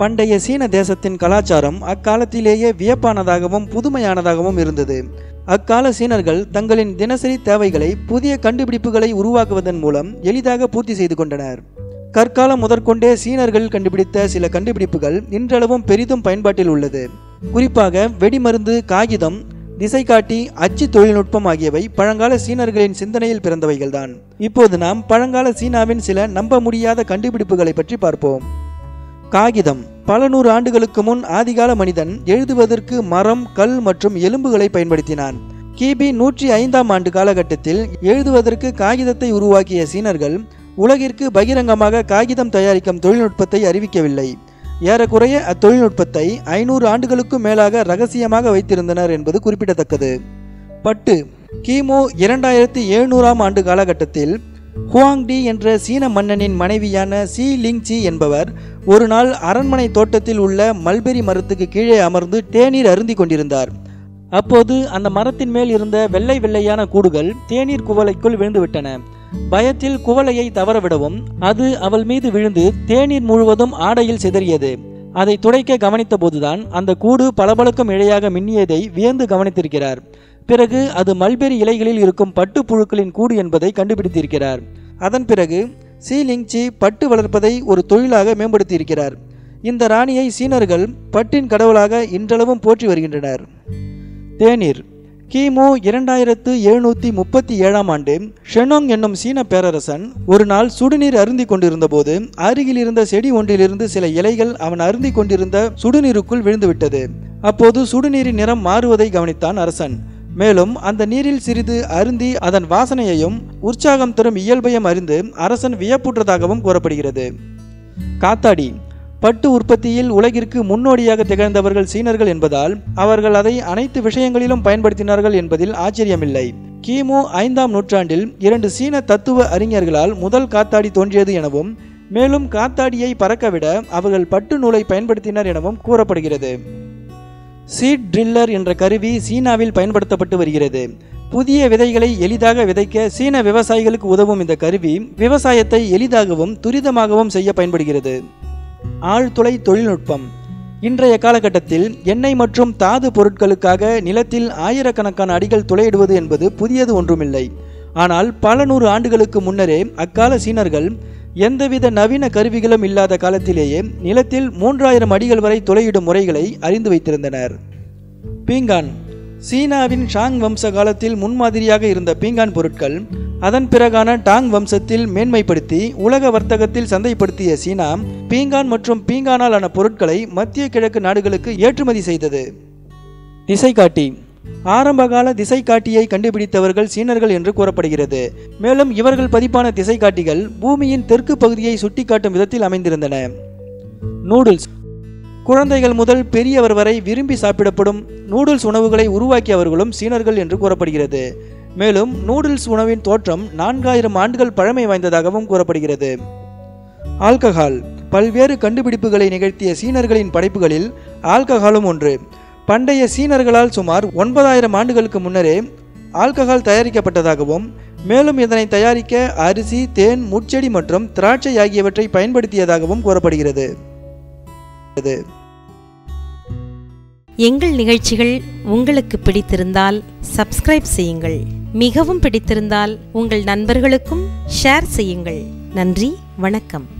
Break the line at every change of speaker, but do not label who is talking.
பண்டைய சீன தேசத்தின் கலாச்சாரம் அக்காலத்திலேயே வியப்பானதாகவும் புதுமையானதாகவும் இருந்தது. அக்கால சீனர்கள் தங்களின் தினசரி தேவைகளை புதிய கண்டுபிடிப்புகளை உருவாக்குவதன் மூலம் எளிதாக பூர்த்தி செய்து கொண்டனர். கற்காலம் முதற்கொண்டே சீனர்கள் கண்டுபிடித்த சில கண்டுபிடிப்புகள் இன்றளவும் பெரிதும் பயன்பாட்டில் உள்ளது. குறிப்பாக வெடிமருந்து காகிதம் திசைகாட்டி அச்சு தொழில்நுட்பம் ஆகியவை பழங்கால சீனர்களின் சிந்தனையில் பிறந்தவைகள்தான். இப்போது நாம் பழங்கால சீனாவின் சில நம்ப முடியாத கண்டுபிடிப்புகளை பற்றி பார்ப்போம். காகிதம். பல நூறு ஆண்டுகளுக்கு முன் ஆதிகால மனிதன் எழுதுவதற்கு மரம் கல் மற்றும் எலும்புகளை பயன்படுத்தினான். கிபி நூற்றி ஐந்தாம் ஆண்டு காலகட்டத்தில் எழுதுவதற்கு காகிதத்தை உருவாக்கிய சீனர்கள் உலகிற்கு பகிரங்கமாக காகிதம் தயாரிக்கும் தொழில்நுட்பத்தை அறிவிக்கவில்லை. ஏறக்குறைய அத்தொழில்நுட்பத்தை ஐநூறு ஆண்டுகளுக்கும் மேலாக ரகசியமாக வைத்திருந்தனர் என்பது குறிப்பிடத்தக்கது. பட்டு கிமு இரண்டாயிரத்தி எழுநூறாம் ஆண்டு காலகட்டத்தில் ஹுவாங்டி என்ற சீன மன்னனின் மனைவியான சி லிங்சி என்பவர் ஒரு நாள் அரண்மனை தோட்டத்தில் உள்ள மல்பெரி மரத்துக்கு கீழே அமர்ந்து தேநீர் அருந்தி கொண்டிருந்தார். அப்போது அந்த மரத்தின் மேல் இருந்த வெள்ளை வெள்ளையான கூடுகள் தேநீர் குவளைக்குள் விழுந்துவிட்டன. பயத்தில் குவளையை தவறவிடவும் அது அவள் மீது விழுந்து தேநீர் முழுவதும் ஆடையில் சிதறியது. அதை துடைக்க கவனித்த போதுதான் அந்த கூடு பளபளக்கும் இழையாக மின்னியதை வியந்து கவனித்திருக்கிறார். பிறகு அது மல்பெரி இலைகளில் இருக்கும் பட்டு புழுக்களின் கூடு என்பதை கண்டுபிடித்திருக்கிறார். அதன் பிறகு சி லிங்சி பட்டு வளர்ப்பதை ஒரு தொழிலாக மேம்படுத்தியிருக்கிறார். இந்த ராணியை சீனர்கள் பட்டின் கடவுளாக இன்றளவும் போற்றி வருகின்றனர். தேநீர். கிமு இரண்டாயிரத்து எழுநூற்றி முப்பத்தி ஏழாம் ஆண்டு ஷெனோங் என்னும் சீன பேரரசன் ஒரு நாள் சுடுநீர் அருந்தி கொண்டிருந்தபோது அருகில் இருந்த செடி ஒன்றிலிருந்து சில இலைகள் அவன் அருந்தி கொண்டிருந்த சுடுநீருக்குள் விழுந்துவிட்டது. அப்போது சுடுநீரின் நிறம் மாறுவதை கவனித்தான் அரசன். மேலும் அந்த நீரில் சிறிது அருந்தி அதன் வாசனையையும் உற்சாகம் தரும் இயல்பையும் அறிந்து அரசன் வியப்புற்றதாகவும் கூறப்படுகிறது. காத்தாடி பட்டு உற்பத்தியில் உலகிற்கு முன்னோடியாக திகழ்ந்தவர்கள் சீனர்கள் என்பதால் அவர்கள் அதை அனைத்து விஷயங்களிலும் பயன்படுத்தினார்கள் என்பதில் ஆச்சரியமில்லை. கிமு ஐந்தாம் நூற்றாண்டில் இரண்டு சீன தத்துவ அறிஞர்களால் முதல் காத்தாடி தோன்றியது எனவும் மேலும் காத்தாடியை பறக்கவிட அவர்கள் பட்டு நூலை பயன்படுத்தினர் எனவும் கூறப்படுகிறது. சீட் ட்ரில்லர் என்ற கருவி சீனாவில் பயன்படுத்தப்பட்டு வருகிறது. புதிய விதைகளை எளிதாக விதைக்க சீன விவசாயிகளுக்கு உதவும் இந்த கருவி விவசாயத்தை எளிதாகவும் துரிதமாகவும் செய்ய பயன்படுகிறது. ஆழ்துளை தொழில்நுட்பம். இன்றைய காலகட்டத்தில் எண்ணெய் மற்றும் தாது பொருட்களுக்காக நிலத்தில் ஆயிரக்கணக்கான அடிகள் துளையிடுவது என்பது புதியது ஒன்றுமில்லை. ஆனால் பல நூறு ஆண்டுகளுக்கு முன்னரே அக்கால சீனர்கள் எந்தவித நவீன கருவிகளும் இல்லாத காலத்திலேயே நிலத்தில் மூன்றாயிரம் அடிகள் வரை துளையிடும் முறைகளை அறிந்து வைத்திருந்தனர். பீங்கான். சீனாவின் ஷாங் வம்ச காலத்தில் முன்மாதிரியாக இருந்த பீங்கான் பொருட்கள் அதன் பிறகான டாங் வம்சத்தில் மேன்மைப்படுத்தி உலக வர்த்தகத்தில் சந்தைப்படுத்திய சீனா பீங்கான் மற்றும் பீங்கானால் ஆன பொருட்களை மத்திய கிழக்கு நாடுகளுக்கு ஏற்றுமதி செய்தது. திசைகாட்டி. ஆரம்பகால திசைகாட்டியை கண்டுபிடித்தவர்கள் சீனர்கள் என்று கூறப்படுகிறது. மேலும் இவர்கள் பதிப்பான திசைகாட்டிகள் பூமியின் தெற்கு பகுதியை சுட்டிக்காட்டும் விதத்தில் அமைந்திருந்தன. நூடுல்ஸ். குழந்தைகள் முதல் பெரியவர் வரை விரும்பி சாப்பிடப்படும் நூடுல்ஸ் உணவுகளை உருவாக்கியவர்களும் சீனர்கள் என்று கூறப்படுகிறது. மேலும் நூடுல்ஸ் உணவின் தோற்றம் நான்காயிரம் ஆண்டுகள் பழமை வாய்ந்ததாகவும் கூறப்படுகிறது. ஆல்கஹால். பல்வேறு கண்டுபிடிப்புகளை நிகழ்த்திய சீனர்களின் படைப்புகளில் ஆல்கஹாலும் ஒன்று. பண்டைய சீனர்களால் சுமார் ஒன்பதாயிரம் ஆண்டுகளுக்கு முன்னரே ஆல்கஹால் தயாரிக்கப்பட்டதாகவும் மேலும் இதனை தயாரிக்க அரிசி தேன் முட்செடி மற்றும் திராட்சை ஆகியவற்றை பயன்படுத்தியதாகவும் கூறப்படுகிறது.
எங்கள் நிகழ்ச்சிகள் உங்களுக்கு பிடித்திருந்தால் சப்ஸ்கிரைப் செய்யுங்கள். மிகவும் பிடித்திருந்தால் உங்கள் நண்பர்களுக்கும் ஷேர் செய்யுங்கள். நன்றி வணக்கம்.